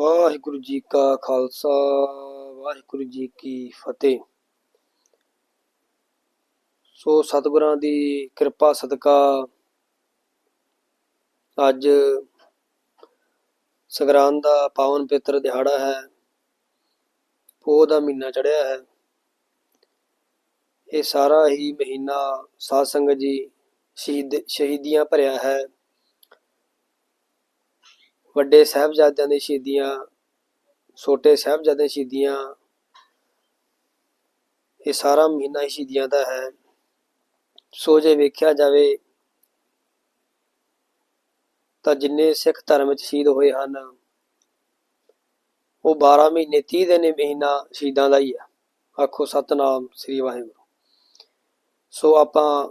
ਵਾਹਿਗੁਰੂ ਜੀ ਕਾ ਖਾਲਸਾ, ਵਾਹਿਗੁਰੂ ਜੀ ਕੀ ਫਤਿਹ। ਸੋ ਸਤਿਗੁਰਾਂ ਦੀ ਕਿਰਪਾ, ਸਦਕਾ ਅੱਜ ਸੰਗਰਾਂਦ ਦਾ ਪਾਵਨ ਪਿੱਤਰ ਦਿਹਾੜਾ ਹੈ, ਪੋਹ ਦਾ ਮਹੀਨਾ ਚੜਿਆ ਹੈ। ਇਹ ਸਾਰਾ ਹੀ ਮਹੀਨਾ ਸਾਧ ਸੰਗਤ ਜੀ ਸ਼ਹੀਦ, ਸ਼ਹੀਦੀਆਂ ਭਰਿਆ ਹੈ। ਵੱਡੇ ਸਾਹਿਬਜ਼ਾਦਿਆਂ ਦੇ ਸ਼ਹੀਦੀਆਂ, ਛੋਟੇ ਸਾਹਿਬਜ਼ਾਦਿਆਂ ਸ਼ਹੀਦੀਆਂ, ਇਹ ਸਾਰਾ ਮਹੀਨਾ ਹੀ ਸ਼ਹੀਦੀਆਂ ਦਾ ਹੈ। ਸੋ ਜੇ ਵੇਖਿਆ ਜਾਵੇ ਤਾਂ ਜਿੰਨੇ ਸਿੱਖ ਧਰਮ ਵਿੱਚ ਸ਼ਹੀਦ ਹੋਏ ਹਨ, ਉਹ 12 ਮਹੀਨੇ 30 ਦਿਨ ਮਹੀਨਾ ਸ਼ਹੀਦਾਂ ਦਾ ਹੀ ਆ। ਆਖੋ ਸਤਨਾਮ ਸ੍ਰੀ ਵਾਹਿਗੁਰੂ। ਸੋ ਆਪਾਂ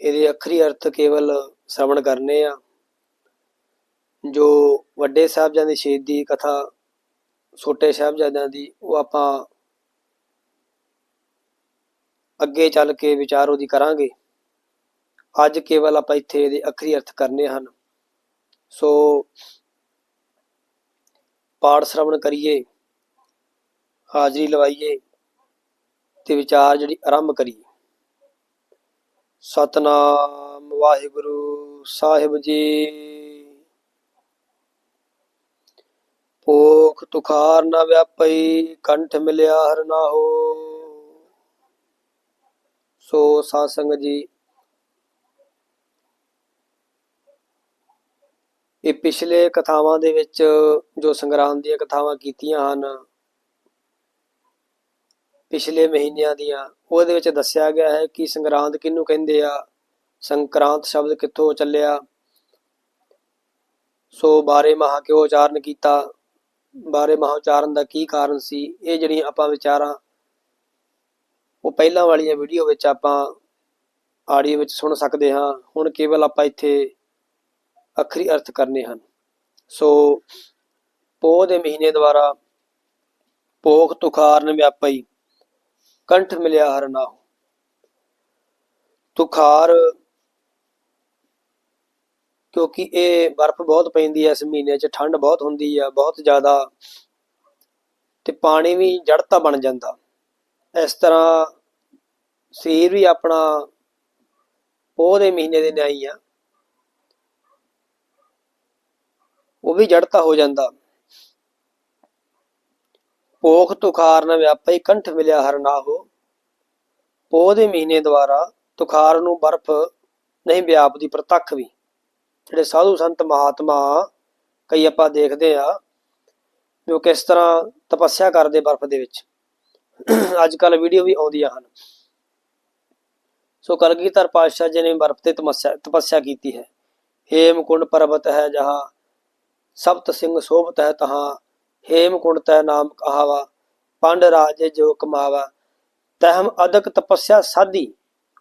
ਇਹਦੇ ਅਖਰੀ ਅਰਥ ਕੇਵਲ ਸ਼ਰਵਣ ਕਰਨੇ ਆ। ਜੋ ਵੱਡੇ ਸਾਹਿਬਜ਼ਾਦਿਆਂ ਦੀ ਸ਼ਹੀਦੀ ਕਥਾ, ਛੋਟੇ ਸਾਹਿਬਜ਼ਾਦਿਆਂ ਦੀ, ਉਹ ਆਪਾਂ ਅੱਗੇ ਚੱਲ ਕੇ ਵਿਚਾਰ ਉਹਦੀ ਕਰਾਂਗੇ। ਅੱਜ ਕੇਵਲ ਆਪਾਂ ਇੱਥੇ ਇਹਦੇ ਅਖਰੀ ਅਰਥ ਕਰਨੇ ਹਨ। ਸੋ ਪਾਠ ਸ਼ਰਵਣ ਕਰੀਏ, ਹਾਜ਼ਰੀ ਲਵਾਈਏ ਤੇ ਵਿਚਾਰ ਜਿਹੜੀ ਆਰੰਭ ਕਰੀਏ। ਸਤਨਾਮ ਵਾਹਿਗੁਰੂ, ਸਾਹਿਬ ਜੀ। ਓਖ ਤੁਖਾਰ ਨਾ ਵਿਆਪਈ, ਕੰਠ ਮਿਲਿਆ ਹਰ ਨਾ ਹੋ ਸੋ ਸਾਧ ਸੰਗਤ ਜੀ, ਇਹ ਪਿਛਲੇ ਕਥਾਵਾਂ ਦੇ ਵਿੱਚ ਜੋ ਸੰਗਰਾਮ ਦੀਆਂ ਕਥਾਵਾਂ ਕੀਤੀਆਂ ਹਨ, ਪਿਛਲੇ ਮਹੀਨਿਆਂ ਦੀਆਂ, ਉਹਦੇ ਵਿੱਚ ਦੱਸਿਆ ਗਿਆ ਹੈ ਕਿ ਸੰਗਰਾਂਦ ਕਿਹਨੂੰ ਕਹਿੰਦੇ ਆ? ਸੰਕਰਾਂਤ ਸ਼ਬਦ ਕਿੱਥੋਂ ਚੱਲਿਆ? ਸੋ ਬਾਰੇ ਮਹਾ ਕਿਉਂ ਉਚਾਰਨ ਕੀਤਾ? ਬਾਰੇ ਮਹਾ ਦਾ ਕੀ ਕਾਰਨ ਸੀ? ਇਹ ਜਿਹੜੀਆਂ ਆਪਾਂ ਵਿਚਾਰਾਂ, ਉਹ ਪਹਿਲਾਂ ਵਾਲੀਆਂ ਵੀਡੀਓ ਵਿੱਚ ਆਪਾਂ ਆਡੀਓ ਵਿੱਚ ਸੁਣ ਸਕਦੇ ਹਾਂ। ਹੁਣ ਕੇਵਲ ਆਪਾਂ ਇੱਥੇ ਅਖਰੀ ਅਰਥ ਕਰਨੇ ਹਨ। ਸੋ ਪੋਹ ਦੇ ਮਹੀਨੇ ਦੁਆਰਾ ਪੋਖ ਤੁਖਾਰਨ ਵਿਆਪਈ। ਕੰਠ ਮਿਲਿਆ ਹਰ ਨਾਹੁ ਤੁਖਾਰ ਕਿਉਂਕਿ ਇਹ ਬਰਫ਼ ਬਹੁਤ ਪੈਂਦੀ ਹੈ ਇਸ ਮਹੀਨੇ 'ਚ, ਠੰਡ ਬਹੁਤ ਹੁੰਦੀ ਆ, ਬਹੁਤ ਜ਼ਿਆਦਾ। ਤੇ ਪਾਣੀ ਵੀ ਜੜਤਾ ਬਣ ਜਾਂਦਾ। ਇਸ ਤਰ੍ਹਾਂ ਸਰੀਰ ਵੀ ਆਪਣਾ ਪੋਹ ਦੇ ਮਹੀਨੇ ਦੇ ਨਿਆਈ ਆ। ਉਹ ਵੀ ਜੜਤਾ ਹੋ ਜਾਂਦਾ। ਪੋਖ ਤੁਖਾਰ ਨ ਵਿਆਪਈ ਕੰਠ ਮਿਲਿਆ ਹਰ ਨਾ ਹੋ ਪੋਹ ਦੇ ਮਹੀਨੇ ਦੁਆਰਾ ਤੁਖਾਰ ਨੂੰ ਬਰਫ਼ ਨਹੀਂ ਵਿਆਪਦੀ, ਪ੍ਰਤੱਖ ਵੀ। ਜਿਹੜੇ ਸਾਧੂ ਸੰਤ ਮਹਾਤਮਾ ਕਈ ਆਪਾਂ ਦੇਖਦੇ ਆ ਜੋ ਕਿਸ ਤਰ੍ਹਾਂ ਤਪੱਸਿਆ ਕਰਦੇ ਬਰਫ਼ ਦੇ ਵਿੱਚ। ਅੱਜ ਕੱਲ ਵੀਡੀਓ ਵੀ ਆਉਂਦੀਆਂ ਹਨ। ਸੋ ਕਲਗੀਧਰ ਪਾਤਸ਼ਾਹ ਜੀ ਨੇ ਬਰਫ਼ ਤੇ ਤਪੱਸਿਆ ਤਪੱਸਿਆ ਕੀਤੀ ਹੈ। ਹੇਮਕੁੰਡ ਪਰਬਤ ਹੈ ਜਹਾਂ, ਸਪਤ ਸਿੰਘ ਸੋਭਤ ਹੈ ਤਹਾਂ, ਹੇਮਕੁੰਡ ਤੈ ਨਾਮ ਕਹਾਵਾ, ਪੰਡ ਰਾਜੇ ਜੋ ਕਮਾਵਾ। ਤਹਿਮ ਅਦਕ ਤਪੱਸਿਆ ਸਾਧੀ,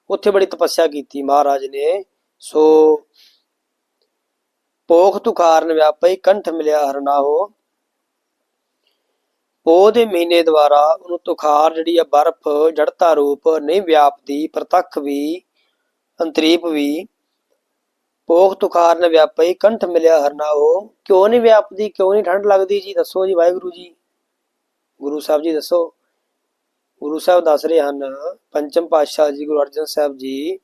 ਉੱਥੇ ਬੜੀ ਤਪੱਸਿਆ ਕੀਤੀ ਮਹਾਰਾਜ ਨੇ। ਸੋ ਪੋਖ ਤੁਖਾਰਨ ਵਿਆਪਈ ਕੰਠ ਮਿਲਿਆ ਹਰ ਨਾ ਦੇ ਮਹੀਨੇ ਦੁਆਰਾ ਉਹਨੂੰ ਤੁਖਾਰ ਜਿਹੜੀ ਆ ਬਰਫ਼, ਜੜਤਾ ਰੂਪ ਨਹੀਂ ਵਿਆਪਦੀ, ਪ੍ਰਤੱਖ ਵੀ, ਅੰਤਰੀਪ ਵੀ। ਪੋਖ ਤੁਖਾਰ ਨੇ ਵਿਆਪਈ ਕੰਠ ਮਿਲਿਆ ਹਰਨਾਹੋ ਕਿਉਂ ਨਹੀਂ ਵਿਆਪਦੀ, ਕਿਉਂ ਨਹੀਂ ਠੰਡ ਲੱਗਦੀ ਜੀ? ਦੱਸੋ ਜੀ ਵਾਹਿਗੁਰੂ ਜੀ। ਗੁਰੂ ਸਾਹਿਬ ਜੀ ਦੱਸੋ। ਗੁਰੂ ਸਾਹਿਬ ਦੱਸ ਰਹੇ ਹਨ, ਪੰਚਮ ਪਾਤਸ਼ਾਹ ਜੀ, ਗੁਰੂ ਅਰਜਨ ਸਾਹਿਬ ਜੀ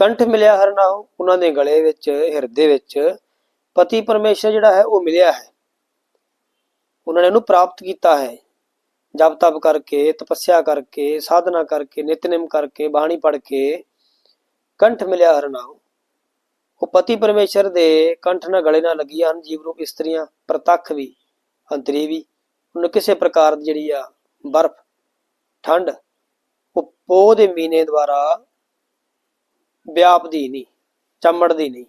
ਕੰਠ ਮਿਲਿਆ ਹਰ ਨਾ ਉਹਨਾਂ ਦੇ ਗਲੇ ਵਿੱਚ, ਹਿਰਦੇ ਵਿੱਚ, ਪਤੀ ਪਰਮੇਸ਼ਰ ਜਿਹੜਾ ਹੈ ਉਹ ਮਿਲਿਆ ਹੈ। ਉਹਨਾਂ ਨੇ ਉਹਨੂੰ ਪ੍ਰਾਪਤ ਕੀਤਾ ਹੈ। ਜਪ ਤਪ ਕਰਕੇ, ਤਪੱਸਿਆ ਕਰਕੇ, ਸਾਧਨਾ ਕਰਕੇ, ਨਿਤਨੇਮ ਕਰਕੇ, ਬਾਣੀ ਪੜ੍ਹ ਕੇ ਕੰਠ ਮਿਲਿਆ ਹਰ ਨਾਮ ਉਹ ਪਤੀ ਪਰਮੇਸ਼ਰ ਦੇ ਕੰਠ ਨਾਲ ਗਲੇ ਨਾਲ ਲੱਗੀਆਂ ਹਨ ਜੀਵ ਰੂਪ ਇਸਤਰੀਆਂ, ਪ੍ਰਤੱਖ ਵੀ, ਅੰਤਰੀ ਵੀ। ਉਹਨੂੰ ਕਿਸੇ ਪ੍ਰਕਾਰ ਦੀ ਜਿਹੜੀ ਆ ਬਰਫ਼, ਠੰਡ, ਉਹ ਪੋਹ ਦੇ ਮਹੀਨੇ ਦੁਆਰਾ ਵਿਆਪਦੀ ਨਹੀਂ ਚਮੜਦੀ ਨਹੀਂ।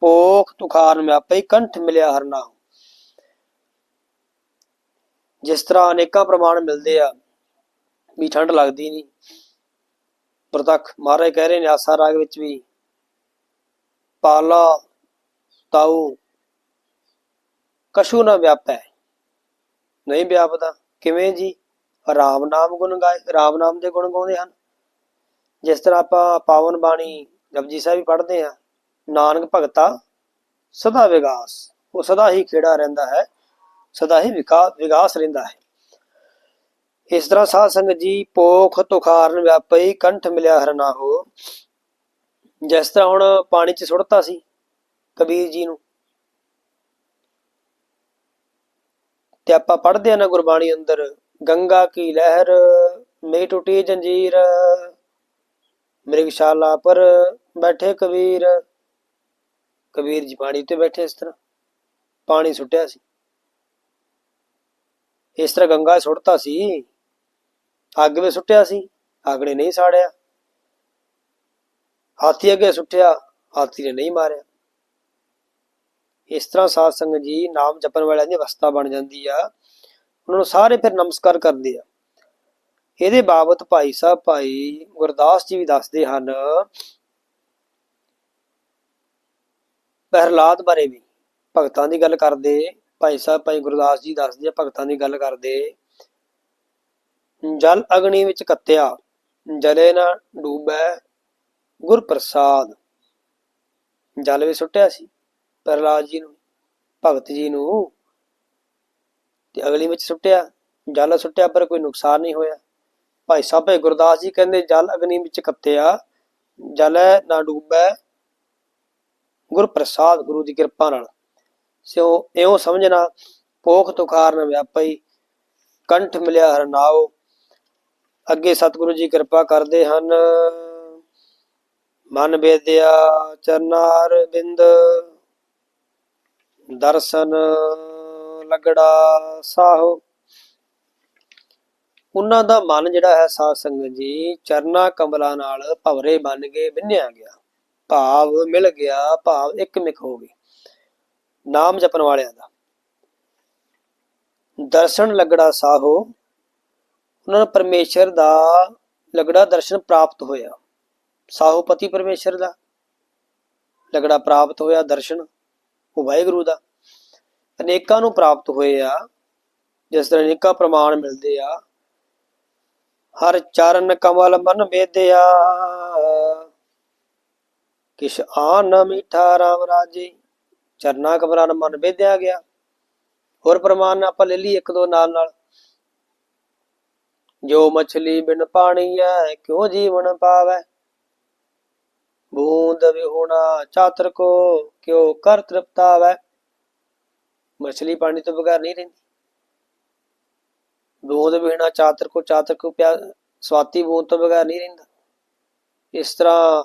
ਪੋਖ ਤੁਖਾਰ ਮਿਆਪਈ ਕੰਠ ਮਿਲਿਆ ਹਰਨਾ ਜਿਸ ਤਰ੍ਹਾਂ ਅਨੇਕਾਂ ਪ੍ਰਮਾਣ ਮਿਲਦੇ ਆ, ਵੀ ਠੰਡ ਲੱਗਦੀ ਨਹੀਂ। ਪ੍ਰਤੱਖ ਮਹਾਰਾਜ ਕਹਿ ਰਹੇ ਨੇ, ਆਸਾ ਰਾਗ ਵਿੱਚ ਵੀ, ਪਾਲਾ ਤਾਉ ਕਸ਼ੂ ਨਾ ਵਿਆਪੈ। ਨਹੀਂ ਵਿਆਪਦਾ, ਕਿਵੇਂ ਜੀ? ਰਾਮ ਨਾਮ ਗੁਣ ਗਾਏ, ਰਾਮ ਨਾਮ ਦੇ ਗੁਣ ਗਾਉਂਦੇ ਹਨ। ਜਿਸ ਤਰ੍ਹਾਂ ਆਪਾਂ ਪਾਵਨ ਬਾਣੀ ਜਪਜੀ ਸਾਹਿਬ ਵੀ ਪੜ੍ਹਦੇ ਆ। ਨਾਨਕ ਭਗਤਾ ਸਦਾ ਵਿਗਾਸ, ਉਹ ਸਦਾ ਹੀ ਖੇੜਾ ਰਹਿੰਦਾ ਹੈ, ਸਦਾ ਹੀ ਵਿਕਾਸ ਵਿਕਾਸ ਰਹਿੰਦਾ ਹੈ। ਇਸ ਤਰ੍ਹਾਂ ਸਾਧ ਸੰਗਤ ਜੀ ਪੋਖ ਤੁਖਾਰਨ ਵਿਆਪਈ ਕੰਠ ਮਿਲਿਆ ਹਰਨਾ ਹੋ ਜਿਸ ਤਰ੍ਹਾਂ ਹੁਣ ਪਾਣੀ 'ਚ ਸੁੱਟਤਾ ਸੀ ਕਬੀਰ ਜੀ ਨੂੰ। ਤੇ ਆਪਾਂ ਪੜ੍ਹਦੇ ਆ ਨਾ ਗੁਰਬਾਣੀ ਅੰਦਰ, ਗੰਗਾ ਕੀ ਲਹਿਰ ਮੇ ਟੁੱਟੀ ਜੰਜੀਰ ਮ੍ਰਿਗਸ਼ਾਲਾ ਪਰ ਬੈਠੇ ਕਬੀਰ ਕਬੀਰ ਜੀ ਪਾਣੀ ਤੇ ਬੈਠੇ ਇਸ ਤਰ੍ਹਾਂ। ਪਾਣੀ ਸੁੱਟਿਆ ਸੀ। ਇਸ ਤਰ੍ਹਾਂ ਗੰਗਾ ਸੁੱਟਤਾ ਸੀ। ਅੱਗ ਵਿੱਚ ਸੁੱਟਿਆ ਸੀ। ਅੱਗ ਨੇ ਨਹੀਂ ਸਾੜਿਆ। ਹਾਥੀ ਅੱਗੇ ਸੁੱਟਿਆ। ਹਾਥੀ ਨੇ ਨਹੀਂ ਮਾਰਿਆ। ਇਸ ਤਰ੍ਹਾਂ ਸਾਧ ਸੰਗਤ ਜੀ ਨਾਮ ਜਪਣ ਵਾਲਿਆਂ ਦੀ ਅਵਸਥਾ ਬਣ ਜਾਂਦੀ ਆ। ਉਹਨਾਂ ਨੂੰ ਸਾਰੇ ਫਿਰ ਨਮਸਕਾਰ ਕਰਦੇ ਆ। ਇਹਦੇ ਬਾਬਤ ਭਾਈ ਸਾਹਿਬ ਭਾਈ ਗੁਰਦਾਸ ਜੀ ਵੀ ਦੱਸਦੇ ਹਨ, ਪ੍ਰਹਲਾਦ ਬਾਰੇ ਵੀ ਭਗਤਾਂ ਦੀ ਗੱਲ ਕਰਦੇ, ਭਾਈ ਸਾਹਿਬ ਭਾਈ ਗੁਰਦਾਸ ਜੀ ਦੱਸਦੇ ਆ, ਭਗਤਾਂ ਦੀ ਗੱਲ ਕਰਦੇ। ਜਲ ਅਗਨੀ ਵਿੱਚ ਕੱਤਿਆ, ਜਲੇ ਨਾ ਡੂਬੈ ਗੁਰ ਪ੍ਰਸਾਦ ਜਲ ਵਿੱਚ ਸੁੱਟਿਆ ਸੀ ਪ੍ਰਹਲਾਦ ਜੀ ਨੂੰ, ਭਗਤ ਜੀ ਨੂੰ, ਤੇ ਅਗਲੀ ਵਿੱਚ ਸੁੱਟਿਆ, ਜਲ ਸੁੱਟਿਆ ਪਰ ਕੋਈ ਨੁਕਸਾਨ ਨਹੀਂ ਹੋਇਆ। ਭਾਈ ਸਾਹਿਬ ਭਾਈ ਗੁਰਦਾਸ ਜੀ ਕਹਿੰਦੇ, ਜਲ ਅਗਨੀ ਵਿੱਚ ਕੱਤਿਆ ਜਲ ਨਾ ਡੂਬੈ। ਗੁਰ ਪ੍ਰਸਾਦ ਗੁਰੂ ਦੀ ਕਿਰਪਾ ਨਾਲ। ਸਿਓ ਇਉਂ ਸਮਝਣਾ ਪੋਖ ਤੁਖਾਰ ਨ ਵਿਆਪਈ, ਕੰਠ ਮਿਲਿਆ ਹਰਨਾਓ ਅੱਗੇ ਸਤਿਗੁਰੂ ਜੀ ਕਿਰਪਾ ਕਰਦੇ ਹਨ। ਮਨ ਬੇਦਿਆ ਚਰਨਾਰ ਬਿੰਦ, ਦਰਸ਼ਨ ਲਗੜਾ ਸਾਹੋ। ਉਹਨਾਂ ਦਾ ਮਨ ਜਿਹੜਾ ਹੈ ਸਾਧ ਸੰਗਤ ਜੀ, ਚਰਨਾ ਕਮਲਾ ਨਾਲ ਭਵਰੇ ਬਣ ਕੇ ਬਿੰਨਿਆ ਗਿਆ। ਭਾਵ ਮਿਲ ਗਿਆ, ਭਾਵ ਇੱਕ ਮਿਕ ਹੋ ਗਈ ਨਾਮ ਜਪਣ ਵਾਲਿਆਂ ਦਾ। ਦਰਸ਼ਨ ਲਗੜਾ ਸਾਹੋ, ਉਹਨਾਂ ਨੂੰ ਪਰਮੇਸ਼ਰ ਦਾ ਲਗੜਾ ਦਰਸ਼ਨ ਪ੍ਰਾਪਤ ਹੋਇਆ। ਸਾਹੋਪਤੀ ਪਰਮੇਸ਼ਰ ਦਾ। ਲਗੜਾ ਪ੍ਰਾਪਤ ਹੋਇਆ, ਦਰਸ਼ਨ। ਉਹ ਵਾਹਿਗੁਰੂ ਦਾ। ਅਨੇਕਾਂ ਨੂੰ ਪ੍ਰਾਪਤ ਹੋਏ ਆ। ਜਿਸ ਤਰ੍ਹਾਂ ਅਨੇਕਾਂ ਪ੍ਰਮਾਣ ਮਿਲਦੇ ਆ। ਹਰ ਚਰਨ ਕਮਲ ਮਨ ਵੇਦਿਆ ਕਿਛ ਆਨ ਨ ਰਾਮ ਰਾਜੇ, ਚਰਨਾ ਕਮਲਾਂ ਮਨ ਵੇਦਿਆ ਗਿਆ। ਹੋਰ ਪ੍ਰਮਾਣ ਆਪਾਂ ਲੈ ਲਈ ਇੱਕ ਦੋ ਨਾਲ ਨਾਲ। ਜੋ ਮਛਲੀ ਬਿਨ ਪਾਣੀ ਐ, ਕਿਉ ਜੀਵਨ ਪਾਵੈ? ਬੂੰਦ ਵਿਹੁਣਾ ਚਾਤਰ ਕੋ, ਕਿਉ ਕਰ ਤ੍ਰਿਪਤਾਵੈ? ਮਛਲੀ ਪਾਣੀ ਤੋਂ ਬਗੈਰ ਨਹੀਂ ਰਹਿੰਦੀ। ਬੂੰਦ ਵਿਹੁਣਾ ਚਾਤਰ ਕੋ ਚਾਤਰ ਕੋ ਪਿਆ, ਸਵਾਤੀ ਬੂੰਦ ਤੋਂ ਬਗੈਰ ਨਹੀਂ ਰਹਿੰਦਾ। ਇਸ ਤਰ੍ਹਾਂ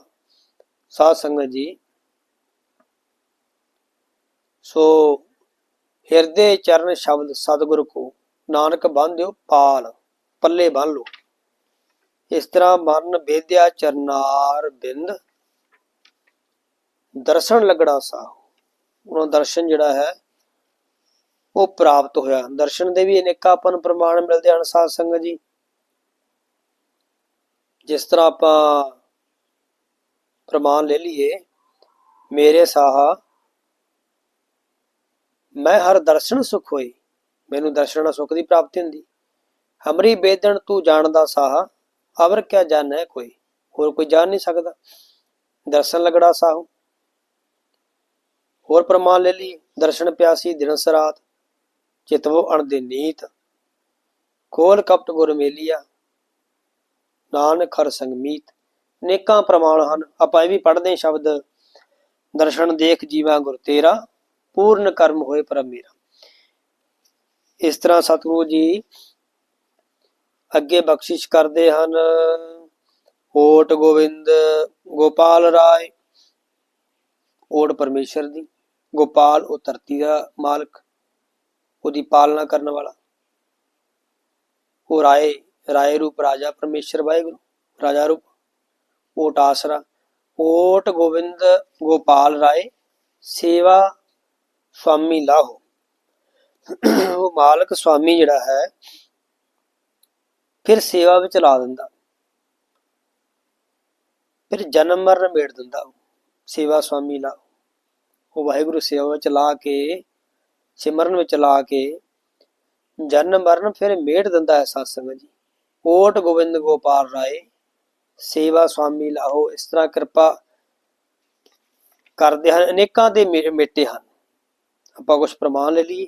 ਸਾਧ ਸੰਗਤ ਜੀ, ਸੋ ਹਿਰਦੇ ਚਰਨ ਸ਼ਬਦ ਸਤਿਗੁਰ ਕੋ, ਨਾਨਕ ਬੰਧਿਓ ਪਾਲ, ਪੱਲੇ ਬੰਨ ਲੋ ਇਸ ਤਰ੍ਹਾਂ ਮਰਨ ਬੇਦਿਆ ਚਰਨਾਰ ਬਿੰਦ, ਦਰਸ਼ਨ ਲੱਗੜਾ ਸਾਹ। ਉਹਨਾਂ ਦਰਸ਼ਨ ਜਿਹੜਾ ਹੈ ਉਹ ਪ੍ਰਾਪਤ ਹੋਇਆ। ਦਰਸ਼ਨ ਦੇ ਵੀ ਅਨੇਕਾਂ ਆਪਾਂ ਨੂੰ ਪ੍ਰਮਾਣ ਮਿਲਦੇ ਹਨ ਸਾਧ ਸੰਗਤ ਜੀ। ਜਿਸ ਤਰ੍ਹਾਂ ਆਪਾਂ ਪ੍ਰਮਾਣ ਲੈ ਲਈਏ, ਮੇਰੇ ਸਾਹਾ, ਮੈਂ ਹਰ ਦਰਸ਼ਨ ਸੁਖ ਹੋਈ ਮੈਨੂੰ ਦਰਸ਼ਨ ਨਾਲ ਸੁਖ ਦੀ ਪ੍ਰਾਪਤੀ ਹੁੰਦੀ। ਹਮਰੀ ਬੇਦਣ ਤੂੰ ਜਾਣਦਾ ਸਾਹਾ, ਅਵਰ ਕਿਆ ਜਾਣੈ ਕੋਈ, ਹੋਰ ਕੋਈ ਜਾਣ ਨਹੀਂ ਸਕਦਾ। ਦਰਸ਼ਨ ਲਗੜਾ ਸਾਹੂ। ਹੋਰ ਪ੍ਰਮਾਣ ਲੈ ਲਈ ਦਰਸ਼ਨ ਪਿਆਸੀ ਦਿਨ ਸਰਾਤ ਚਿਤਵੋ ਅਣਦੇ ਨੀਤ। ਕੋਲ ਕਪਟ ਗੁਰ ਮੇਲੀਆ, ਨਾਨਕ ਹਰ ਸੰਗ ਨੇਕਾਂ ਪ੍ਰਮਾਣ ਹਨ, ਆਪਾਂ ਇਹ ਵੀ ਪੜ੍ਹਦੇ ਸ਼ਬਦ। ਦਰਸ਼ਨ ਦੇਖ ਜੀਵਾ ਗੁਰ ਤੇਰਾ, ਪੂਰਨ ਕਰਮ ਹੋਏ ਪਰਮ ਮੇਰਾ। ਇਸ ਤਰ੍ਹਾਂ ਸਤਿਗੁਰੂ ਜੀ ਅੱਗੇ ਬਖਸ਼ਿਸ਼ ਕਰਦੇ ਹਨ। ਓਟ ਗੋਬਿੰਦ, ਗੋਪਾਲ ਰਾਏ। ਓਟ ਪਰਮੇਸ਼ਰ ਦੀ, ਗੋਪਾਲ ਉਹ ਧਰਤੀ ਦਾ ਮਾਲਕ। ਉਹਦੀ ਪਾਲਣਾ ਕਰਨ ਵਾਲਾ। ਉਹ ਰਾਏ ਰਾਏ ਰੂਪ ਰਾਜਾ ਪਰਮੇਸ਼ਰ ਵਾਹਿਗੁਰੂ, ਰਾਜਾ ਰੂਪ, ਓਟ ਆਸਰਾ, ਓਟ ਗੋਬਿੰਦ ਗੋਪਾਲ ਰਾਏ, ਸੇਵਾ ਸਵਾਮੀ ਲਾਹੋ। ਉਹ ਮਾਲਕ ਸਵਾਮੀ ਜਿਹੜਾ ਹੈ, ਫਿਰ ਸੇਵਾ ਵਿੱਚ ਲਾ ਦਿੰਦਾ। ਫਿਰ ਜਨਮ ਮਰਨ ਮੇੜ ਦਿੰਦਾ। ਸੇਵਾ ਸਵਾਮੀ ਲਾਹੋ। ਉਹ ਵਾਹਿਗੁਰੂ ਸੇਵਾ ਵਿੱਚ ਲਾ ਕੇ ਸਿਮਰਨ ਵਿੱਚ ਲਾ ਕੇ ਜਨਮ ਮਰਨ ਫਿਰ ਮੇਟ ਦਿੰਦਾ ਹੈ ਸਤਸੰਗ ਜੀ। ਓਟ ਗੋਬਿੰਦ ਗੋਪਾਲ ਰਾਏ, ਸੇਵਾ ਸੁਆਮੀ ਲਾਹੋ, ਇਸ ਤਰ੍ਹਾਂ ਕਿਰਪਾ ਕਰਦੇ ਹਨ, ਅਨੇਕਾਂ ਦੇ ਮੇ- ਮੇਟੇ ਹਨ। ਆਪਾਂ ਕੁਝ ਪ੍ਰਮਾਣ ਲੈ ਲਈਏ।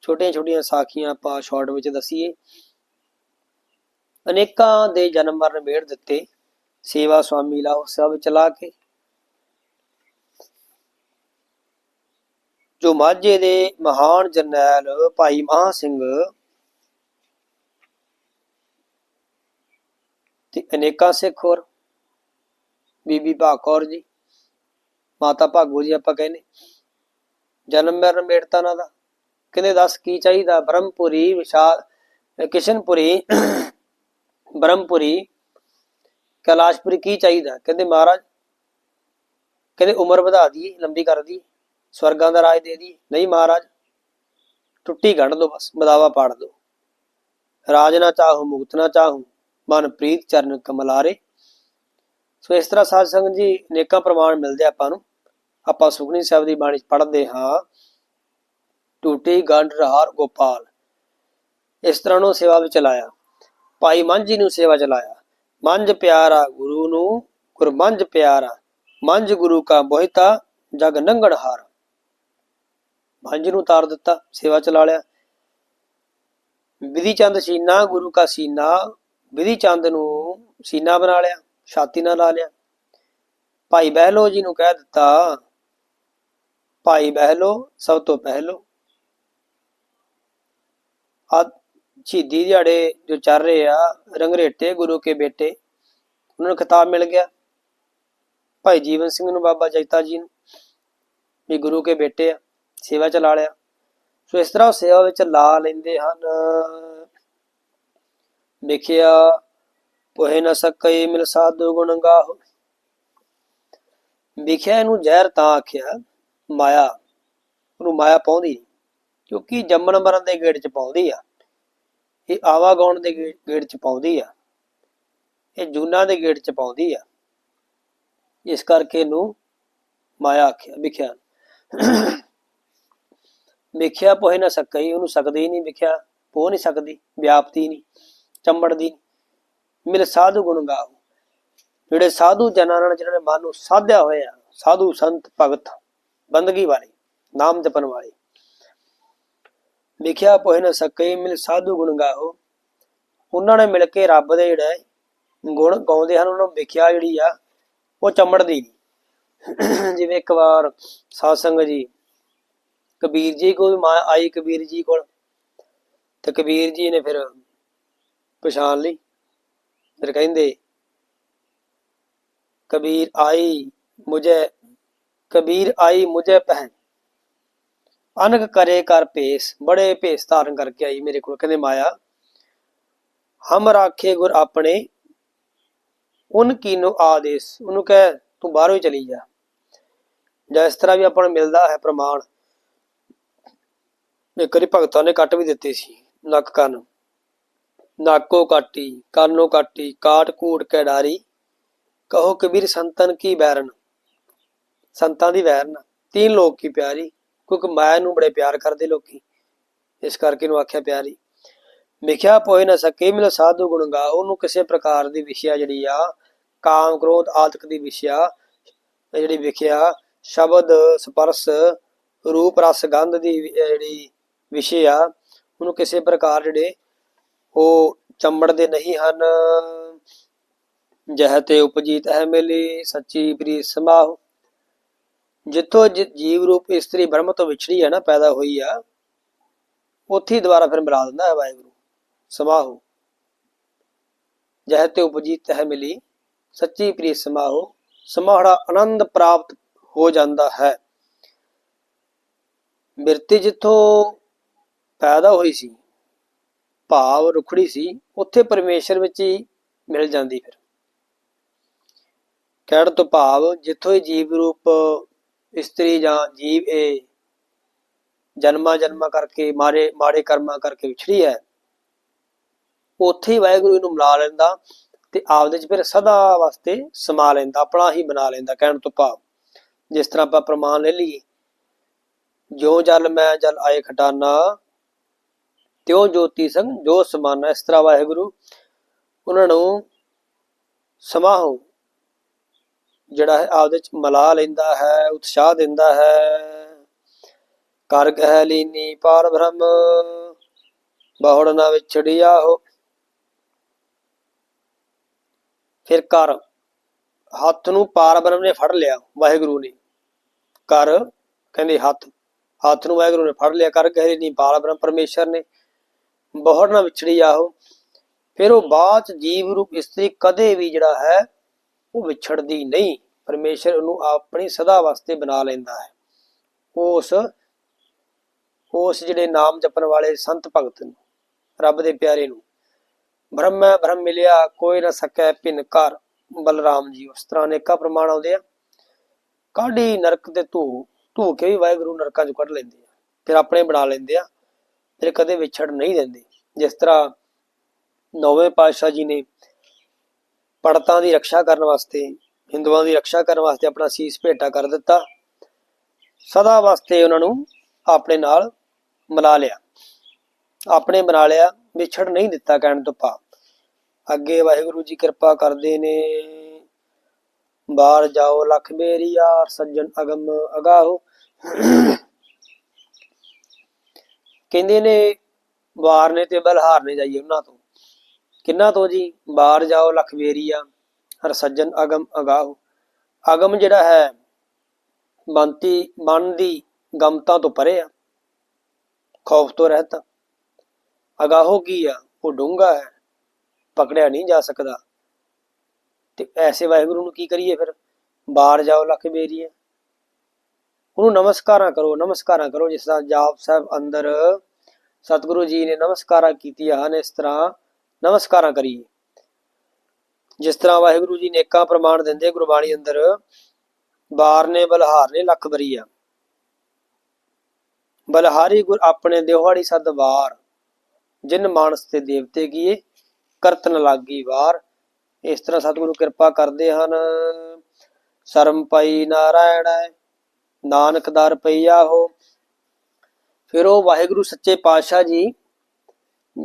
ਛੋਟੀਆਂ ਛੋਟੀਆਂ ਸਾਖੀਆਂ ਆਪਾਂ ਸ਼ਾਰਟ ਵਿੱਚ ਦਸੀਏ। ਅਨੇਕਾਂ ਦੇ ਜਨਮ ਮਰਨ ਮੇੜ ਦਿੱਤੇ, ਸੇਵਾ ਸੁਆਮੀ ਲਾਹੋ, ਸਭ ਚਲਾ ਕੇ ਜੋ ਮਾਝੇ ਦੇ ਮਹਾਨ ਜਰਨੈਲ ਭਾਈ ਮਹਾ ਸਿੰਘ ਤੇ ਅਨੇਕਾਂ ਸਿੱਖ ਹੋਰ, ਬੀਬੀ ਭਾਕੌਰ ਜੀ, ਮਾਤਾ ਭਾਗੋ ਜੀ ਆਪਾਂ ਕਹਿੰਦੇ, ਜਨਮ ਮਰਨ ਮੇੜਤਾ ਨਾ ਦਾ, ਕਹਿੰਦੇ ਦੱਸ ਕੀ ਚਾਹੀਦਾ? ਬ੍ਰਹਮਪੁਰੀ ਵਿਸ਼ਾਲ, ਕਿਸ਼ਨਪੁਰੀ, ਬ੍ਰਹਮਪੁਰੀ, ਕੈਲਾਸ਼ਪੁਰੀ ਕੀ ਚਾਹੀਦਾ? ਕਹਿੰਦੇ ਮਹਾਰਾਜ, ਕਹਿੰਦੇ ਉਮਰ ਵਧਾ ਦਈਏ, ਲੰਬੀ ਕਰ ਦਈਏ। ਸਵਰਗਾਂ ਦਾ ਰਾਜ ਦੇ ਦੀ। ਨਹੀਂ ਮਹਾਰਾਜ, ਟੁੱਟੀ ਕੱਢ ਦੋ ਬਸ, ਬਦਾਵਾ ਪਾੜ ਦੋ ਰਾਜ ਨਾ ਚਾਹੂ, ਮੁਕਤ ਨਾ ਚਾਹੂ ਮਨ ਪ੍ਰੀਤ ਚਰਨ ਕਮਲਾਰੇ। ਸੋ ਇਸ ਤਰ੍ਹਾਂ ਸਾਧ ਸੰਗਤ ਜੀ, ਨੇਕਾਂ ਪ੍ਰਮਾਣ ਮਿਲਦੇ ਆਪਾਂ ਨੂੰ। ਆਪਾਂ ਸੁਖਨੀ ਸਾਹਿਬ ਦੀ ਬਾਣੀ ਪੜ੍ਹਦੇ ਹਾਂ, ਟੂਟੀ ਗੰਢ ਰਹਾਰ ਗੋਪਾਲ। ਇਸ ਤਰ੍ਹਾਂ ਨੂੰ ਸੇਵਾ ਵਿੱਚ ਲਾਇਆ। ਭਾਈ ਮੰਝ ਨੂੰ ਸੇਵਾ ਚਲਾਇਆ ਲਾਇਆ। ਮੰਝ ਪਿਆਰਾ ਗੁਰੂ ਨੂੰ, ਗੁਰਮੰਝ ਪਿਆਰਾ, ਮੰਝ ਗੁਰੂ ਕਾ ਬੋਹਿਤਾ ਜਗ ਨੰਗਣ ਹਾਰ। ਮੰਝ ਨੂੰ ਤਾਰ ਦਿੱਤਾ, ਸੇਵਾ ਚਲਾ ਲਿਆ। ਵਿਧੀ ਚੰਦ ਸੀਨਾ, ਗੁਰੂ ਕਾ ਸੀਨਾ, ਵਿਧੀ ਚੰਦ ਨੂੰ ਸੀਨਾ ਬਣਾ ਲਿਆ, ਛਾਤੀ ਨਾਲ ਲਾ ਲਿਆ। ਭਾਈ ਬਹਿਲੋ ਜੀ ਨੂੰ ਕਹਿ ਦਿੱਤਾ, ਭਾਈ ਬਹਿਲੋ, ਸਭ ਤੋਂ ਪਹਿਲੋ। ਆ ਸ਼ਹੀਦੀ ਦਿਹਾੜੇ ਜੋ ਚੱਲ ਰਹੇ ਆ, ਰੰਗਰੇਟੇ, ਗੁਰੂ ਕੇ ਬੇਟੇ, ਉਹਨਾਂ ਨੂੰ ਖਿਤਾਬ ਮਿਲ ਗਿਆ। ਭਾਈ ਜੀਵਨ ਸਿੰਘ ਨੂੰ ਬਾਬਾ ਜਗਤਾ ਜੀ ਨੂੰ, ਵੀ ਗੁਰੂ ਕੇ ਬੇਟੇ ਆ। ਸੇਵਾ ਚਲਾ ਲਿਆ। ਸੋ ਇਸ ਤਰ੍ਹਾਂ ਉਹ ਸੇਵਾ ਵਿੱਚ ਲਾ ਲੈਂਦੇ ਹਨ। ਲਿਖਿਆ ਪੋਹੇ ਨ ਸਕਈ ਮਿਲ ਸਾਧੂ ਗੁਣ ਗਾਹੋ। ਵਿਖਿਆ ਇਹਨੂੰ ਜ਼ਹਿਰ ਤਾਂ ਆਖਿਆ, ਮਾਇਆ, ਉਹਨੂੰ ਮਾਇਆ ਪਾਉਂਦੀ ਕਿਉਂਕਿ ਜੰਮਣ ਮਰਨ ਦੇ ਗੇੜ ਚ ਪਾਉਂਦੀ ਆ। ਇਹ ਆਵਾਗਾਉਣ ਦੇ ਗੇੜ ਚ ਪਾਉਂਦੀ ਆ। ਇਹ ਜੂਨਾ ਦੇ ਗੇੜ ਚ ਪਾਉਂਦੀ ਆ। ਇਸ ਕਰਕੇ ਇਹਨੂੰ ਮਾਇਆ ਆਖਿਆ, ਵਿਖਿਆ। ਵੇਖਿਆ ਪੋਹੇ ਨਾ ਸਕਈ ਉਹਨੂੰ ਸਕਦੀ ਹੀ ਨਹੀਂ ਵਿਖਿਆ ਪੋ ਨਹੀਂ ਸਕਦੀ, ਵਿਆਪਤੀ ਨਹੀਂ, ਚੰਬੜਦੀ ਮਿਲ ਸਾਧੂ ਗੁਣ ਗਾਓ। ਜਿਹੜੇ ਸਾਧੂ ਜਨਾਂ ਨਾਲ ਜਿਹਨਾਂ ਨੇ ਮਨ ਨੂੰ ਸਾਧਿਆ ਹੋਇਆ, ਸਾਧੂ ਸੰਤ, ਭਗਤ, ਬੰਦਗੀ ਵਾਲੇ, ਨਾਮ ਜਪਣ ਵਾਲੇ। ਲਿਖਿਆ ਪੋਹੇ ਨਾ ਸਕਈ ਮਿਲ ਸਾਧੂ ਗੁਣ ਗਾਓ। ਉਹਨਾਂ ਨੇ ਮਿਲ ਕੇ ਰੱਬ ਦੇ ਜਿਹੜਾ ਗੁਣ ਗਾਉਂਦੇ ਹਨ, ਉਹਨਾਂ ਨੂੰ ਵੇਖਿਆ ਜਿਹੜੀ ਆ, ਉਹ ਚਮੜਦੀ ਨਹੀਂ। ਜਿਵੇਂ ਇੱਕ ਵਾਰ ਸਾਧ ਸੰਗਤ ਜੀ ਕਬੀਰ ਜੀ ਕੋਲ, ਮਾਂ ਆਈ ਕਬੀਰ ਜੀ ਕੋਲ ਤੇ ਕਬੀਰ ਜੀ ਨੇ ਫਿਰ ਪਛਾਣ ਲਈ। ਫਿਰ ਕਹਿੰਦੇ, ਕਬੀਰ ਆਈ ਮੁਝੇ, ਕਬੀਰ ਆਈ ਮੁਝੇ ਪਹਿਨ। ਅਨਕ ਕਰੇ ਕਰ ਭੇਸ, ਬੜੇ ਭੇਸ ਧਾਰਨ ਕਰਕੇ ਆਈ ਮੇਰੇ ਕੋਲ। ਕਹਿੰਦੇ, ਮਾਇਆ, ਹਮ ਰਾਖੇ ਗੁਰ ਆਪਣੇ, ਉਨ ਕੀਨੋ ਆਦੇਸ। ਉਹਨੂੰ ਕਹੇ, ਤੂੰ ਬਾਹਰੋਂ ਹੀ ਚਲੀ ਜਾ। ਜਾਂ ਤਰ੍ਹਾਂ ਵੀ ਆਪਾਂ ਨੂੰ ਮਿਲਦਾ ਹੈ ਪ੍ਰਮਾਣ। ਇੱਕ ਵਾਰੀ ਭਗਤਾਂ ਨੇ ਕੱਟ ਵੀ ਦਿੱਤੇ ਸੀ ਨੱਕ ਕੰਨ। ਨਾਕੋ ਕਾਟੀ, ਕਾਨੋ ਕਾਟੀ, ਕਾਟ ਕੂਟ ਕੇ ਡਾਰੀ ਕਹੋ ਕਬੀਰ ਸੰਤਨ ਕੀ ਬੈਰਨ? ਸੰਤਾਂ ਦੀ ਵੈਰਨ। ਤੀਨ ਲੋਕ ਕੀ ਪਿਆਰੀ? ਕਿਉਂਕਿ ਮਾਇਆ ਨੂੰ ਬੜੇ ਪਿਆਰ ਕਰਦੇ ਲੋਕੀ। ਇਸ ਕਰਕੇ ਨੂੰ ਆਖਿਆ ਪਿਆਰੀ। ਲਿਖਿਆ ਪੋਏ ਨਾ ਸਕੇ, ਮਿਲ ਸਾਧੂ ਗੁਣ ਗਾ ਉਹਨੂੰ ਕਿਸੇ ਪ੍ਰਕਾਰ ਦੀ ਵਿਸ਼ਿਆ ਜਿਹੜੀ ਆ, ਕਾਮ ਕ੍ਰੋਧ ਆਦਿਕ ਦੀ ਵਿਸ਼ਿਆ ਜਿਹੜੀ ਵਿਖਿਆ, ਸ਼ਬਦ, ਸਪਰਸ਼, ਰੂਪ, ਰਸ, ਗੰਧ ਦੀ ਜਿਹੜੀ ਵਿਸ਼ੇ ਆ, ਉਹਨੂੰ ਕਿਸੇ ਪ੍ਰਕਾਰ ਜਿਹੜੇ ਉਹ ਚੰਬੜਦੇ ਨਹੀਂ ਹਨ। ਜਹ ਤੇ ਉਪਜੀਤ ਹੈ ਮਿਲੀ, ਸੱਚੀ ਪ੍ਰੀ ਸਮਾਹੁ। ਜਿੱਥੋਂ ਜੀਵ ਰੂਪ ਇਸਤਰੀ ਬ੍ਰਹਮ ਤੋਂ ਵਿਛੜੀ ਹੈ ਨਾ, ਪੈਦਾ ਹੋਈ ਆ, ਉੱਥੇ ਦੁਬਾਰਾ ਫਿਰ ਮਿਲਾ ਦਿੰਦਾ ਹੈ ਵਾਹਿਗੁਰੂ। ਸਮਾਹੋ। ਜਹ ਤੇ ਉਪਜੀਤ ਹੈ ਮਿਲੀ, ਸੱਚੀ ਪ੍ਰੀ ਸਮਾਹੋ। ਸਮਾਹੜਾ ਆਨੰਦ ਪ੍ਰਾਪਤ ਹੋ ਜਾਂਦਾ ਹੈ। ਬਿਰਤੀ ਜਿੱਥੋਂ ਪੈਦਾ ਹੋਈ ਸੀ, ਭਾਵ ਰੁਖੜੀ ਸੀ, ਉੱਥੇ ਪਰਮੇਸ਼ਰ ਵਿੱਚ ਹੀ ਮਿਲ ਜਾਂਦੀ ਫਿਰ। ਕਹਿਣ ਤੋਂ ਭਾਵ ਜਿੱਥੋਂ ਹੀ ਜੀਵ ਰੂਪ, ਇਸਤਰੀ ਜਾਂ ਜੀਵ ਇਹ ਜਨਮਾਂ ਜਨਮਾਂ ਕਰਕੇ ਮਾਰੇ ਮਾੜੇ ਕਰਮਾਂ ਕਰਕੇ ਵਿਛੜੀ ਹੈ, ਉੱਥੇ ਹੀ ਵਾਹਿਗੁਰੂ ਨੂੰ ਮਿਲਾ ਲੈਂਦਾ ਤੇ ਆਪਦੇ ਚ ਫਿਰ ਸਦਾ ਵਾਸਤੇ ਸਮਾ ਲੈਂਦਾ, ਆਪਣਾ ਹੀ ਬਣਾ ਲੈਂਦਾ ਕਹਿਣ ਤੋਂ ਭਾਵ। ਜਿਸ ਤਰ੍ਹਾਂ ਆਪਾਂ ਪ੍ਰਮਾਣ ਲੈ ਲਈਏ ਜੋ ਜਲ ਮੈਂ ਜਲ ਆਏ ਖਟਾਨਾ ਤਿਉ ਜੋਤੀ ਸੰਗ, ਜੋ ਸਮਾਨਾ, ਇਸ ਤਰ੍ਹਾਂ ਵਾਹਿਗੁਰੂ, ਉਹਨਾਂ ਨੂੰ ਸਮਾਹੋ, ਜਿਹੜਾ ਹੈ ਆਪਦੇ ਵਿੱਚ ਮਲਾ ਲੈਂਦਾ ਹੈ, ਉਤਸ਼ਾਹ ਦਿੰਦਾ ਹੈ। ਕਰ ਕਹਿ ਲੀਨੀ ਪਾਰ ਬ੍ਰਹਮ ਬਹੁੜ ਨਾ ਵਿਛੜਿਆ ਹੋ। ਫਿਰ ਕਰ, ਹੱਥ ਨੂੰ ਪਾਰ ਬ੍ਰਹਮ ਨੇ ਫੜ ਲਿਆ, ਵਾਹਿਗੁਰੂ ਨੇ। ਕਰ, ਕਹਿੰਦੇ ਹੱਥ ਹੱਥ ਨੂੰ ਵਾਹਿਗੁਰੂ ਨੇ ਫੜ ਲਿਆ ਕਰ ਕਹਿ ਲੀਨੀ ਪਾਰ ਬ੍ਰਹਮ ਪਰਮੇਸ਼ਰ ਨੇ। ਬਹੁੜ ਨਾ ਵਿਛੜੀ ਆਹੋ। ਫਿਰ ਉਹ ਬਾਅਦ ਚ ਜੀਵ ਰੂਪ ਇਸਤਰੀ ਕਦੇ ਵੀ ਜਿਹੜਾ ਹੈ, ਉਹ ਵਿਛੜਦੀ ਨਹੀਂ। ਪਰਮੇਸ਼ਰ ਉਹਨੂੰ ਆਪਣੀ ਸਦਾ ਵਾਸਤੇ ਬਣਾ ਲੈਂਦਾ ਹੈ। ਉਸ ਉਸ ਜਿਹੜੇ ਨਾਮ ਜਪਣ ਵਾਲੇ ਸੰਤ ਭਗਤ ਨੂੰ, ਰੱਬ ਦੇ ਪਿਆਰੇ ਨੂੰ, ਬ੍ਰਹਮ ਬ੍ਰਹਮ ਮਿਲਿਆ, ਕੋਈ ਨਾ ਸਕੈ ਭਿੰਨ ਕਰ ਬਲਰਾਮ ਜੀ, ਉਸ ਤਰ੍ਹਾਂ ਅਨੇਕਾਂ ਪ੍ਰਮਾਣ ਆਉਂਦੇ ਆ। ਕਾਢੀ ਨਰਕ ਤੇ ਧੂ ਧੂ ਕੇ ਵੀ ਵਾਹਿਗੁਰੂ ਨਰਕਾਂ ਚ ਕੱਢ ਲੈਂਦੇ ਆ। ਫਿਰ ਆਪਣੇ ਬਣਾ ਲੈਂਦੇ ਆ। ਫਿਰ ਕਦੇ ਵਿਛੜ ਨਹੀਂ ਦਿੰਦੇ। ਜਿਸ ਤਰ੍ਹਾਂ ਨੌਵੇਂ ਪਾਤਸ਼ਾਹ ਜੀ ਨੇ ਪੜਤਾਂ ਦੀ ਰੱਖਿਆ ਕਰਨ ਵਾਸਤੇ, ਹਿੰਦੂਆਂ ਦੀ ਰੱਖਿਆ ਕਰਨ ਵਾਸਤੇ ਆਪਣਾ ਸੀਸ ਭੇਟਾ ਕਰ ਦਿੱਤਾ। ਸਦਾ ਵਾਸਤੇ ਉਹਨਾਂ ਨੂੰ ਆਪਣੇ ਨਾਲ ਮਿਲਾ ਲਿਆ। ਆਪਣੇ ਬਣਾ ਲਿਆ, ਵਿਛੜ ਨਹੀਂ ਦਿੱਤਾ ਕਹਿਣ ਤੋਂ ਭਾਵ। ਅੱਗੇ ਵਾਹਿਗੁਰੂ ਜੀ ਕਿਰਪਾ ਕਰਦੇ ਨੇ। ਬਾਹਰ ਜਾਓ, ਲਖ ਮੇਰੀ ਯਾਰ, ਸੱਜਣ ਅਗਮ ਅਗਾਹੋ। ਕਹਿੰਦੇ ਨੇ ਵਾਰ ਨੇ ਤੇ ਬਲਹਾਰ ਨੇ ਜਾਈਏ ਉਹਨਾਂ ਤੋਂ। ਕਿੰਨਾ ਤੋਂ ਜੀ? ਬਾਹਰ ਜਾਓ ਲਖ ਮੇਰੀਆ ਹਰ ਸੱਜਣ ਅਗਮ, ਅਗਾਹੋ। ਅਗਮ ਜਿਹੜਾ ਹੈ, ਬੰਤੀ ਮਨ ਦੀ ਗਮਤਾ ਤੋਂ ਪਰੇ ਆ। ਖੌਫ ਤੋਂ ਰਹਿਤ। ਅਗਾਹੋ ਕੀ ਆ? ਉਹ ਡੂੰਘਾ ਹੈ। ਪਕੜਿਆ ਨਹੀਂ ਜਾ ਸਕਦਾ। ਤੇ ਐਸੇ ਵਾਹਿਗੁਰੂ ਨੂੰ ਕੀ ਕਰੀਏ ਫਿਰ? ਬਾਹਰ ਜਾਓ ਲੱਖ ਬੇਰੀਏ ਉਹਨੂੰ ਨਮਸਕਾਰਾਂ ਕਰੋ ਨਮਸਕਾਰਾਂ ਕਰੋ, ਜਿਸ ਤਰ੍ਹਾਂ ਜਾਪ ਸਾਹਿਬ ਅੰਦਰ ਸਤਿਗੁਰੂ ਜੀ ਨੇ ਨਮਸਕਾਰਾਂ ਕੀਤੀਆਂ ਹਨ ਇਸ ਤਰ੍ਹਾਂ ਨਮਸਕਾਰਾਂ ਕਰੀਏ। ਜਿਸ ਤਰ੍ਹਾਂ ਵਾਹਿਗੁਰੂ ਜੀ ਨੇਕਾਂ ਪ੍ਰਮਾਣ ਦਿੰਦੇ ਗੁਰਬਾਣੀ ਅੰਦਰ ਬਾਰ ਨੇ ਬਲਹਾਰ ਨੇ ਲੱਖ ਬਰੀਆ ਬਲਹਾਰੀ ਗੁਰ ਆਪਣੇ ਦਿਹਾੜੀ ਸਦ ਵਾਰ ਜਿਨ ਮਾਨਸ ਤੇ ਦੇਵਤੇ ਕੀਏ ਕਰਤਨ ਲਾਗੀ ਵਾਰ। ਇਸ ਤਰ੍ਹਾਂ ਸਤਿਗੁਰੂ ਕਿਰਪਾ ਕਰਦੇ ਹਨ। ਸ਼ਰਮ ਪਈ ਨਾਰਾਇਣ ਹੈ, ਨਾਨਕ ਦਰ ਪਈਆ ਹੋ ਫਿਰ ਉਹ ਵਾਹਿਗੁਰੂ ਸੱਚੇ ਪਾਤਸ਼ਾਹ ਜੀ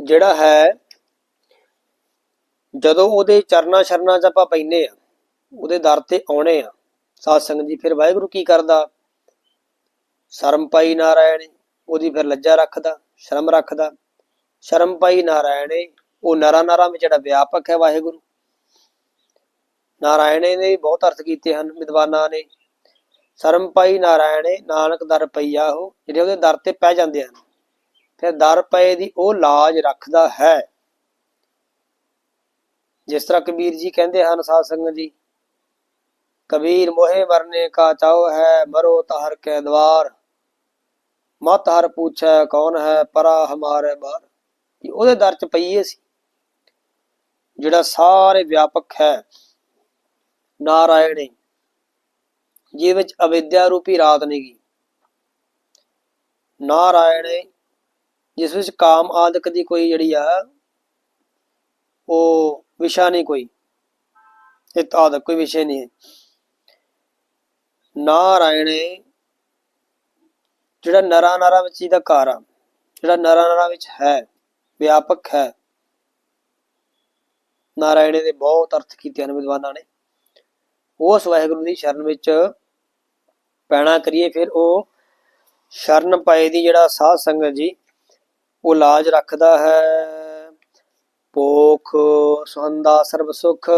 ਜਿਹੜਾ ਹੈ, ਜਦੋਂ ਉਹਦੇ ਚਰਨਾ ਸ਼ਰਨਾ ਚ ਆਪਾਂ ਪੈਨੇ ਆ ਉਹਦੇ ਦਰ ਤੇ ਆਉਣੇ ਆ ਸਾਧ ਸੰਗਤ ਜੀ, ਫਿਰ ਵਾਹਿਗੁਰੂ ਕੀ ਕਰਦਾ? ਸ਼ਰਮ ਪਾਈ ਨਾਰਾਇਣ, ਉਹਦੀ ਫਿਰ ਲੱਜਾ ਰੱਖਦਾ, ਸ਼ਰਮ ਰੱਖਦਾ। ਸ਼ਰਮ ਪਾਈ ਨਾਰਾਇਣ, ਉਹ ਨਰਾ ਨਰਾ ਵਿੱਚ ਜਿਹੜਾ ਵਿਆਪਕ ਹੈ ਵਾਹਿਗੁਰੂ। ਨਾਰਾਇਣ ਨੇ ਵੀ ਬਹੁਤ ਅਰਥ ਕੀਤੇ ਹਨ, ਵਿਦਵਾਨਾਂ ਨੇ। ਸ਼ਰਮ ਪਾਈ ਨਾਰਾਇਣ, ਨਾਨਕ ਦਰ ਪਈਆ ਉਹ, ਜਿਹੜੇ ਉਹਦੇ ਦਰ ਤੇ ਪੈ ਜਾਂਦੇ ਹਨ। ਤੇ ਦਰ ਪਏ ਦੀ ਉਹ ਲਾਜ ਰੱਖਦਾ ਹੈ। ਜਿਸ ਤਰ੍ਹਾਂ ਕਬੀਰ ਜੀ ਕਹਿੰਦੇ ਹਨ, ਸਾਧ ਸੰਗਤ ਜੀ, ਕਬੀਰ ਮੋਹੇ ਮਰਨੇ ਕਾ ਚਾਉ ਹੈ, ਮਰੋ ਤਹਰ ਕੇ ਦਵਾਰ। ਮਤ ਹਰ ਪੁੱਛੈ ਕੌਣ ਹੈ, ਪਰਾ ਹਮਾਰੇ ਬਾਰ। ਕਿ ਉਹਦੇ ਦਰ ਚ ਪਈਏ ਸੀ। ਜਿਹੜਾ ਸਾਰੇ ਵਿਆਪਕ ਹੈ, ਨਾਰਾਇਣੇ। ਜਿਹ ਵਿੱਚ ਅਵਿਦਿਆ ਰੂਪੀ ਰਾਤ ਨਹੀਂਗੀ ਨਾਰਾਇਣੇ ਜਿਸ ਵਿੱਚ ਕਾਮ ਆਦਿਕ ਦੀ ਕੋਈ ਜਿਹੜੀ ਆ, ਉਹ ਵਿਸ਼ਾ ਨਹੀਂ ਕੋਈ ਇਹ ਆਦਿਕ ਕੋਈ ਵਿਸ਼ੇ ਨਹੀਂ ਹੈ। ਨਾਰਾਇਣੇ ਜਿਹੜਾ ਨਰਾ ਨਰਾ ਵਿੱਚ ਇਹਦਾ ਕਾਰ ਆ, ਜਿਹੜਾ ਨਰਾ ਨਰਾ ਵਿੱਚ ਹੈ, ਵਿਆਪਕ ਹੈ, ਨਾਰਾਇਣੇ ਦੇ ਬਹੁਤ ਅਰਥ ਕੀਤੇ ਹਨ ਵਿਦਵਾਨਾਂ ਨੇ। ਉਸ ਵਾਹਿਗੁਰੂ ਦੀ ਸ਼ਰਨ ਵਿੱਚ ਪੈਣਾ ਕਰੀਏ, ਫਿਰ ਉਹ ਸ਼ਰਨ ਪਾਏ ਦੀ ਜਿਹੜਾ ਸਾਧ ਸੰਗਤ ਜੀ, ਉਹ ਲਾਜ ਰੱਖਦਾ ਹੈ। ਪੋਖ ਸੁਹੰਦਾ, ਸਰਬ ਸੁਖ,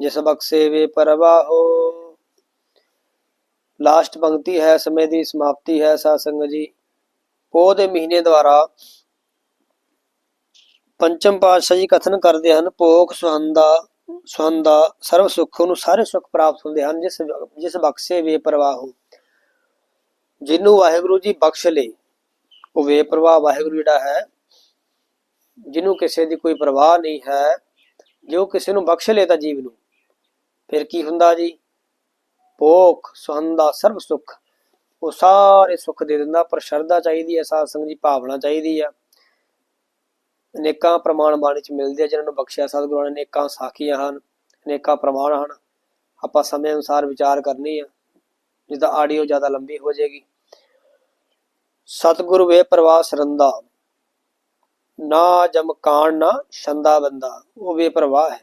ਜਿਸ ਬਖਸ਼ੇ ਵੇ ਪਰਵਾਹੋ। ਲਾਸਟ ਪੰਕਤੀ ਹੈ, ਸਮੇਂ ਦੀ ਸਮਾਪਤੀ ਹੈ ਸਾਧ ਸੰਗਤ ਜੀ। ਪੋਹ ਦੇ ਮਹੀਨੇ ਦੁਆਰਾ ਪੰਚਮ ਪਾਤਸ਼ਾਹ ਜੀ ਕਥਨ ਕਰਦੇ ਹਨ, ਭੋਖ, ਸੁਹੰਦਾ ਸੁਹੰਦਾ ਸਰਵ ਸੁੱਖ ਨੂੰ ਸਾਰੇ ਸੁੱਖ ਪ੍ਰਾਪਤ ਹੁੰਦੇ ਹਨ, ਜਿਸ ਜਿਸ ਬਖਸ਼ੇ ਵੇ ਪ੍ਰਵਾਹੋ ਜਿਹਨੂੰ ਵਾਹਿਗੁਰੂ ਜੀ ਬਖਸ਼ ਲੇ, ਉਹ ਵੇ ਪ੍ਰਵਾਹ ਵਾਹਿਗੁਰੂ ਜਿਹੜਾ ਹੈ, ਜਿਹਨੂੰ ਕਿਸੇ ਦੀ ਕੋਈ ਪਰਵਾਹ ਨਹੀਂ ਹੈ, ਜੋ ਕਿਸੇ ਨੂੰ ਬਖਸ਼ ਲੇ ਤਾਂ ਜੀਵ ਨੂੰ, ਫਿਰ ਕੀ ਹੁੰਦਾ ਜੀ? ਭੋਖ, ਸੁਹੰਦਾ ਸਰਬ ਸੁੱਖ, ਉਹ ਸਾਰੇ ਸੁੱਖ ਦੇ ਦਿੰਦਾ, ਪਰ ਸ਼ਰਧਾ ਚਾਹੀਦੀ ਹੈ, ਸਾਧ ਸੰਗਤ ਦੀ ਭਾਵਨਾ ਚਾਹੀਦੀ ਆ। ਅਨੇਕਾਂ ਪ੍ਰਮਾਣ ਬਾਣੀ ਚ ਮਿਲਦੇ ਆ, ਜਿਨ੍ਹਾਂ ਨੂੰ ਬਖਸ਼ਿਆ ਸਤਿਗੁਰਾਂ ਨੇ, ਅਨੇਕਾਂ ਸਾਖੀਆਂ ਹਨ, ਅਨੇਕਾਂ ਪ੍ਰਮਾਣ ਹਨ। ਆਪਾਂ ਸਮੇਂ ਅਨੁਸਾਰ ਵਿਚਾਰ ਕਰਨੀ ਆ ਜਿੱਦਾਂ ਆਡੀਓ ਜ਼ਿਆਦਾ ਲੰਬੀ ਹੋ ਜਾਏਗੀ। ਸਤਿਗੁਰੂ ਵੇ ਪ੍ਰਵਾਹ ਸਰੰਦਾ ਨਾ ਜਮਕਾਣ ਨਾ ਛੰਦਾ ਬੰਦਾ, ਉਹ ਵੇ ਪ੍ਰਵਾਹ ਹੈ।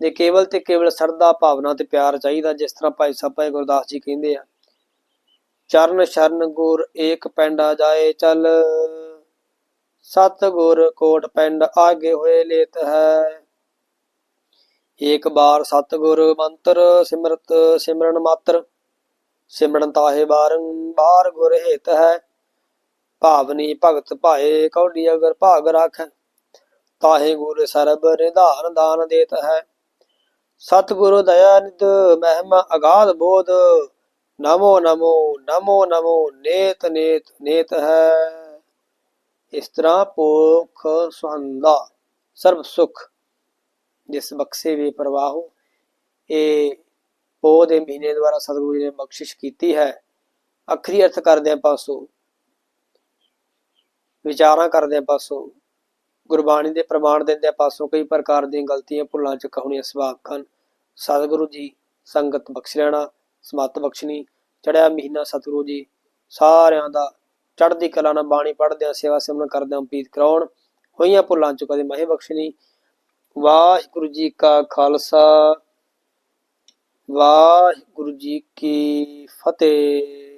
ਦੇ ਕੇਵਲ ਤੇ ਕੇਵਲ ਸਰਦਾ ਭਾਵਨਾ ਤੇ ਪਿਆਰ ਚਾਹੀਦਾ, ਜਿਸ ਤਰ੍ਹਾਂ ਭਾਈ ਸਾਹਿਬ ਭਾਈ ਗੁਰਦਾਸ ਜੀ ਕਹਿੰਦੇ ਆ, ਚਰਨ ਸ਼ਰਨ ਗੁਰ ਏਕ ਪੈਂਡਾ ਜਾਏ ਚੱਲ। ਸਤ ਗੁਰ ਕੋਟ ਪੈਂਡ ਆਗੇ ਹੋਏ ਲੇਤ ਹੈ। ਏਕ ਬਾਰ ਸਤਗੁਰ ਮੰਤਰ, ਸਿਮਰਤ ਸਿਮਰਨ ਮਾਤਰ। ਸਿਮਰਨ ਤਾਹੇ ਬਾਰੰਬਾਰ ਗੁਰ ਹਿਤ ਹੈ। ਭਾਵਨੀ ਭਗਤ ਭਾਏ ਕੌਡੀ ਅਗਰ ਭਾਗ ਰੱਖ। ਤਾਹੇ ਗੁਰ ਸਰਬ ਨਿਧਾਨ ਦਾਨ ਦੇਤ ਹੈ। ਸਤਿਗੁਰੂ ਦਇਆ ਨਿਧ ਮਹਿਮਾ ਅਗਾਧ ਬੋਧ। ਨਮੋ ਨਮੋ ਨਮੋ ਨਮੋ, ਨੇਤ ਨੇਤ ਨੇਤ ਹੈ। ਇਸ ਤਰ੍ਹਾਂ ਪੋਖ ਸੁਹੰਦਾ ਸਰਬ ਸੁਖ, ਜਿਸ ਬਖਸ਼ੇ ਵੇ ਪ੍ਰਵਾਹ ਇਹ ਪੋ ਦੇ ਮਹੀਨੇ ਦੁਆਰਾ ਸਤਿਗੁਰੂ ਜੀ ਨੇ ਬਖਸ਼ਿਸ਼ ਕੀਤੀ ਹੈ। ਅਖਰੀ ਅਰਥ ਕਰਦਿਆਂ ਪਾਸੋਂ, ਵਿਚਾਰਾਂ ਕਰਦਿਆਂ ਪਾਸੋਂ, ਗੁਰਬਾਣੀ ਦੇ ਪ੍ਰਮਾਣ ਦਿੰਦਿਆਂ ਪਾਸੋਂ, ਕਈ ਪ੍ਰਕਾਰ ਦੀਆਂ ਗਲਤੀਆਂ ਭੁੱਲਾਂ ਚ ਕਹਾਉਣੀਆਂ ਸੁਭਾਵਕ ਹਨ। ਸਤਿਗੁਰੂ ਜੀ ਸੰਗਤ ਬਖਸ਼ ਲੈਣਾ, ਸਮਤ ਬਖਸ਼ਣੀ ਚੜਿਆ ਮਹੀਨਾ ਸਤਿਗੁਰੂ ਜੀ ਸਾਰਿਆਂ ਦਾ ਚੜ੍ਹਦੀ ਕਲਾ ਨਾਲ ਬਾਣੀ ਪੜ੍ਹਦਿਆਂ ਸੇਵਾ ਸਿਮਰਨ ਕਰਦਿਆਂ ਉਪੀਤ ਕਰਾਉਣ। ਹੋਈਆਂ ਭੁੱਲਾਂ ਚ ਕਦੇ ਮਹਿ ਬਖਸ਼ਣੀ। ਵਾਹਿਗੁਰੂ ਜੀ ਕਾ ਖਾਲਸਾ। ਵਾਹਿਗੁਰੂ ਜੀ ਕੀ ਫਤਿਹ।